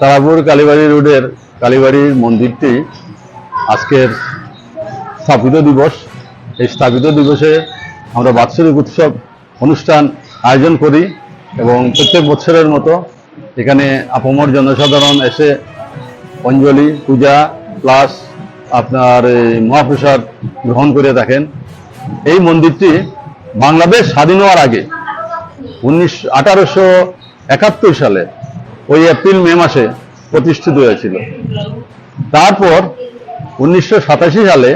তারাপুর কালীবাড়ি রোডের কালীবাড়ির মন্দিরটি আজকের স্থাপিত দিবস। এই স্থাপিত দিবসে আমরা বাৎসরিক উৎসব অনুষ্ঠান আয়োজন করি এবং প্রত্যেক বছরের মতো এখানে আপমর জনসাধারণ এসে অঞ্জলি, পূজা প্লাস আপনার এই মহাপ্রসাদ গ্রহণ করে থাকেন। এই মন্দিরটি বাংলাদেশ স্বাধীন হওয়ার আগে উনিশ আঠারোশো একাত্তর সালে ওই এপ্রিল মে মাসে প্রতিষ্ঠিত হয়েছিল। তারপর উনিশশো সাতাশি সালে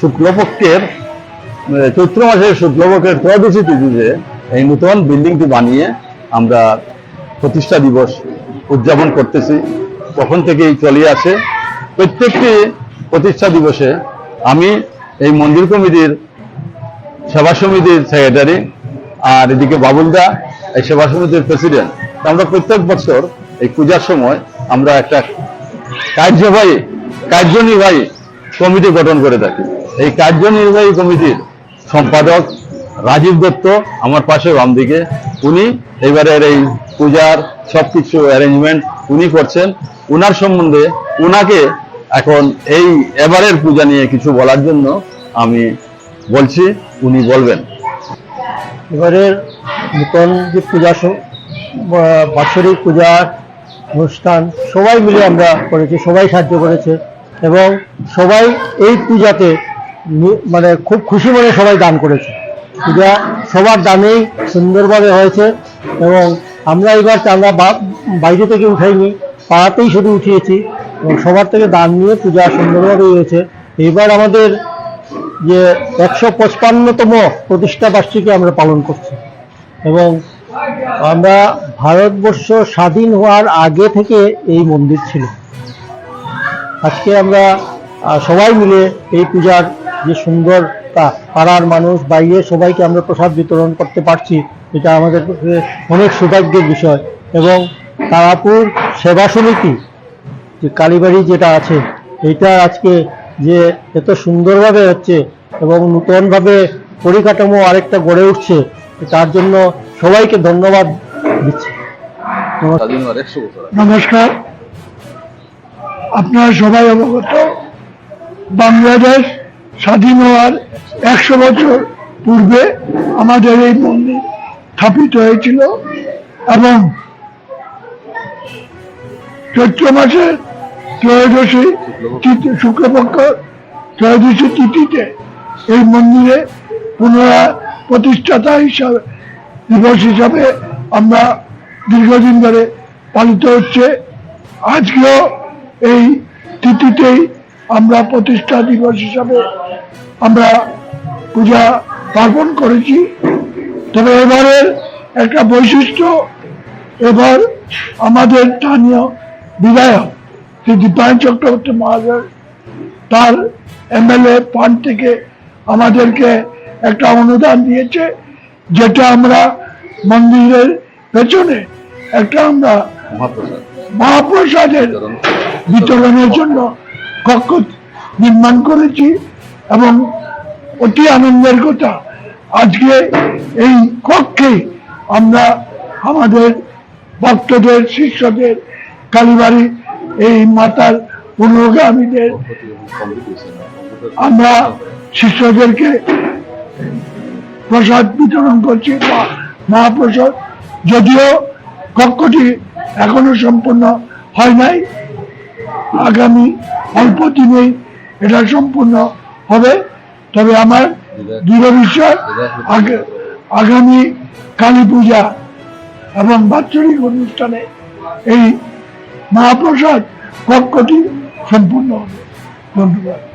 শুক্লপক্ষের আহ, চৈত্র মাসের শুক্লপক্ষের ত্রয়োদশী তিথিতে এই নূতন বিল্ডিংটি বানিয়ে আমরা প্রতিষ্ঠা দিবস উদযাপন করতেছি। তখন থেকেই চলে আসে। প্রত্যেকটি প্রতিষ্ঠা দিবসে আমি এই মন্দির কমিটির সেবা সমিতির সেক্রেটারি আর এদিকে বাবুলদা এই সেবা সমিতির প্রেসিডেন্ট আমরা প্রত্যেক বছর এই পূজার সময় আমরা একটা কার্যবাহী, কার্যনির্বাহী কমিটি গঠন করে থাকি। এই কার্যনির্বাহী কমিটির সম্পাদক রাজীব দত্ত, আমার পাশে বাম দিকে উনি এবারের এই পূজার সবকিছু অ্যারেঞ্জমেন্ট উনি করছেন। উনার সম্বন্ধে উনাকে এখন এই এবারের পূজা নিয়ে কিছু বলার জন্য আমি বলছি, উনি বলবেন। এবারের নূতন যে পূজা বাৎসরিক পূজার অনুষ্ঠান, সবাই মিলে আমরা করেছি, সবাই সাহায্য করেছে এবং সবাই এই পূজাতে মানে খুব খুশি মনে সবাই দান করেছে। পূজা সবার দানেই সুন্দরভাবে হয়েছে এবং আমরা এবার চাঁদা বাইরে থেকে উঠাইনি, পাড়াতেই শুধু উঠিয়েছি এবং সবার থেকে দান নিয়ে পূজা সুন্দরভাবে হয়েছে। এবার আমাদের যে একশো পঁচপান্নতম প্রতিষ্ঠা বার্ষিকী আমরা পালন করছি। এবং আমরা ভারতবর্ষ স্বাধীন হওয়ার আগে থেকে এই মন্দির ছিল। আজকে আমরা সবাই মিলে এই পূজার যে সুন্দরতা, পাড়ার মানুষ, বাইরে সবাইকে আমরা প্রসাদ বিতরণ করতে পারছি, এটা আমাদের অনেক সৌভাগ্যের বিষয়। এবং তারাপুর সেবা সমিতি, যে কালীবাড়ি যেটা আছে এটা আজকে যে এত সুন্দরভাবে হচ্ছে এবং নূতনভাবে পরিকাঠামো আরেকটা গড়ে উঠছে তার জন্য সবাইকে ধন্যবাদ দিচ্ছি নমস্কার। আপনারা সবাই অবগত, বাংলাদেশ স্বাধীন হওয়ার একশো বছর পূর্বে আমাদের এই মন্দির স্থাপিত হয়েছিল এবং চৈত্র মাসের ত্রয়োদশী শুক্লপক্ষ ত্রয়োদশী তিথিতে এই মন্দিরে পুনরায় প্রতিষ্ঠাতা হিসাবে, দিবস হিসাবে আমরা দীর্ঘদিন ধরে পালিত হচ্ছে। আজকেও এই তিথিতেই আমরা প্রতিষ্ঠা দিবস হিসাবে আমরা পূজা পার্বণ করেছি। তবে এবারের একটা বৈশিষ্ট্য, এবার আমাদের স্থানীয় বিধায়ক শ্রী দীপায়ন চক্রবর্তী মহাশয়, তার এমএলএ ফান্ড থেকে আমাদেরকে একটা অনুদান দিয়েছে যেটা আমরা মন্দিরের পেছনে একটা আমরা মহাপ্রসাদের বিতরণের জন্য কক্ষ নির্মাণ করেছি এবং অতি আনন্দের কথা আজকে এই কক্ষে আমরা আমাদের ভক্তদের শিষ্যদের কালীবাড়ি এই মাতার পুনর্গামীদের আমরা শিষ্যদেরকে প্রসাদ বিতরণ করছি বা মহাপ্রসাদ। যদিও কক্ষটি এখনও সম্পূর্ণ হয় নাই। আগামী অল্প দিনেই এটা সম্পূর্ণ হবে। তবে আমার দৃঢ় বিশ্বাস, আগে- আগামী কালী পূজা এবং বাৎসরিক অনুষ্ঠানে এই মহাপ্রসাদ কক্ষটি সম্পূর্ণ হবে। ধন্যবাদ।